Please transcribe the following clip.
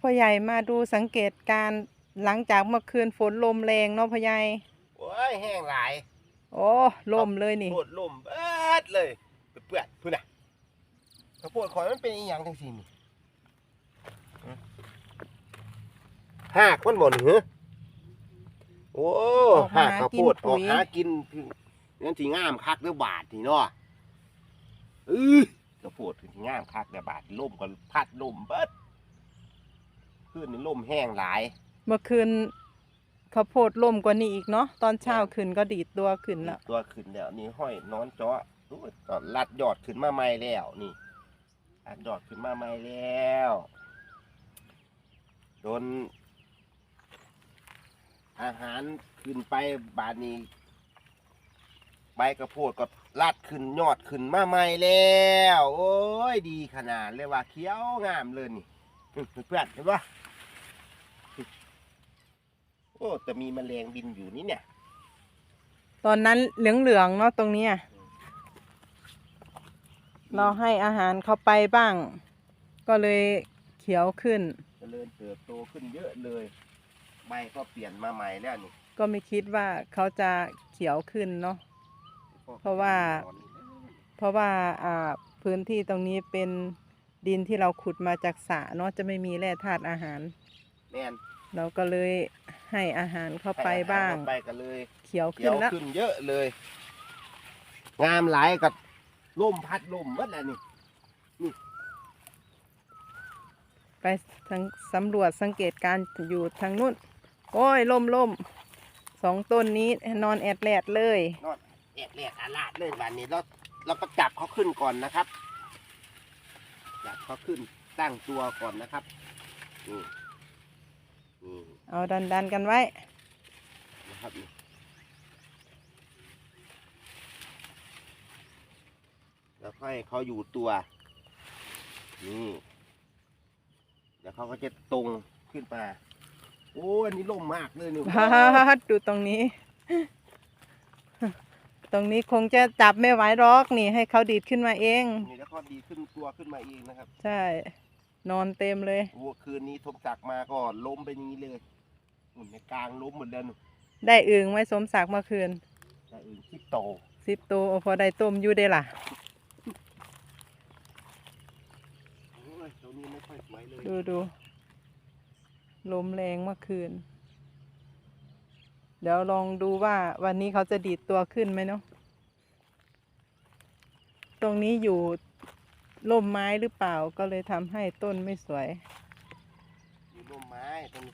พ่อใหญ่มาดูสังเกตการณ์หลังจากเมื่อคืนฝนลมแรงเนาะพ่อใหญ่โอ้ยแห้งหลายโอ้ลมเลยนี่โพดลมเบิดเลยเปื้อนๆพุ่นน่ะข้าวโพดข่อยมันเป็นอีหยังจังซี่นี่ฮะหากมันบ่นี่เหรอโอ้ออกมาหากข้าวโพดกินปุ๋ออกยหากินนั่นสิงามคักเด้อบาทนี่เนาะอื้อข้าวโพดสิงามคักเด้อบาทลมก็พัดลมเบิด คืนนี้ลมแห้งหลาย เมื่อคืนข้าวโพดล่มกว่านี้อีกเนาะตอนเช้าขึ้นก็ดีดตัวขึ้นแล้วตัวขึ้นแล้วนี่ห้อยนอนเจาะดูตอนลัดยอดขึ้นมาใหม่แล้วนี่ลัดยอดขึ้นมาใหม่แล้วโดนอาหารขึ้นไปบาดนี้ใบกระโพดก็ลัดขึ้นยอดขึ้นมาใหม่แล้ว โอ้ยดีขนาดเลยว่าเขียวงามเลยนี่เพื่อนเห็นปะ โอ้แต่มีแมลงบินอยู่นี่เนี่ย ตอนนั้นเหลืองๆเนาะตรงเนี้ยเราให้อาหารเขาไปบ้าง ก็เลยเขียวขึ้น เจริญเติบโตขึ้นเยอะเลย ใบก็เปลี่ยนมาใหม่แล้วนี่ก็ไม่คิดว่าเขาจะเขียวขึ้นเนาะ เพราะว่า เพราะว่าอ่าพื้นที่ตรงนี้เป็นดินที่เราขุดมาจากสระเนาะจะไม่มีแร่ธาตุอาหาร แม่นเราก็เลยให้อาหารเข้าไปบ้าง ให้อหรเข้ไปกันเลยเขียวเขีขึ้ยนวแล้วขึ้นเยอะเลย งามหลายกับลมพัดลมหมดแล้วนี่ไปทางสำรวจสังเกตการณ์อยู่ทางนู้นโอ้ยล่มล่มสองต้นนี้นอนแอดแลดเลยนอนแอกแหลกอาลาดเลยวันนี้เราเราก็จับเขาขึ้นก่อนนะครับจับเขาขึ้นตั้งตัวก่อนนะครับนี่นี่ เอาดันดันๆกันไว้นะครับนี่แล้วค่อยเขาอยู่ตัวนี่เดี๋ยวเขาก็จะตรงขึ้นมาโอ้อันนี้ล่มมากเลยนี่พัดดูตรงนี้ ตรงนี้คงจะจับไม่ไหวหรอกนี่ ให้เขาดีดขึ้นมาเองนี่แล้วก็ดีขึ้นตัวขึ้นมาเองนะครับ ใช่ นอนเต็มเลยโอ้คืนนี้ทมจักรมาก็ล้มไปอย่างนี้เลยหุ่นในกลางล้มหมดเลยนู่นได้อึงไหม่สมศักดิ์เมื่อคืนแต่อื่นที่โตสิบตัวพอได้ต้มอยู่ได้ล่ะ โอ้ยตัวนี้ไม่ค่อยสวยเลยดูดูลมแรงเมื่อคืน เดี๋ยวลองดูว่าวันนี้เขาจะดีดตัวขึ้นไหมเนาะตรงนี้อยู่ ล่มไม้หรือเปล่าก็เลยทำให้ต้นไม่สวย มีร่มไม้ต้น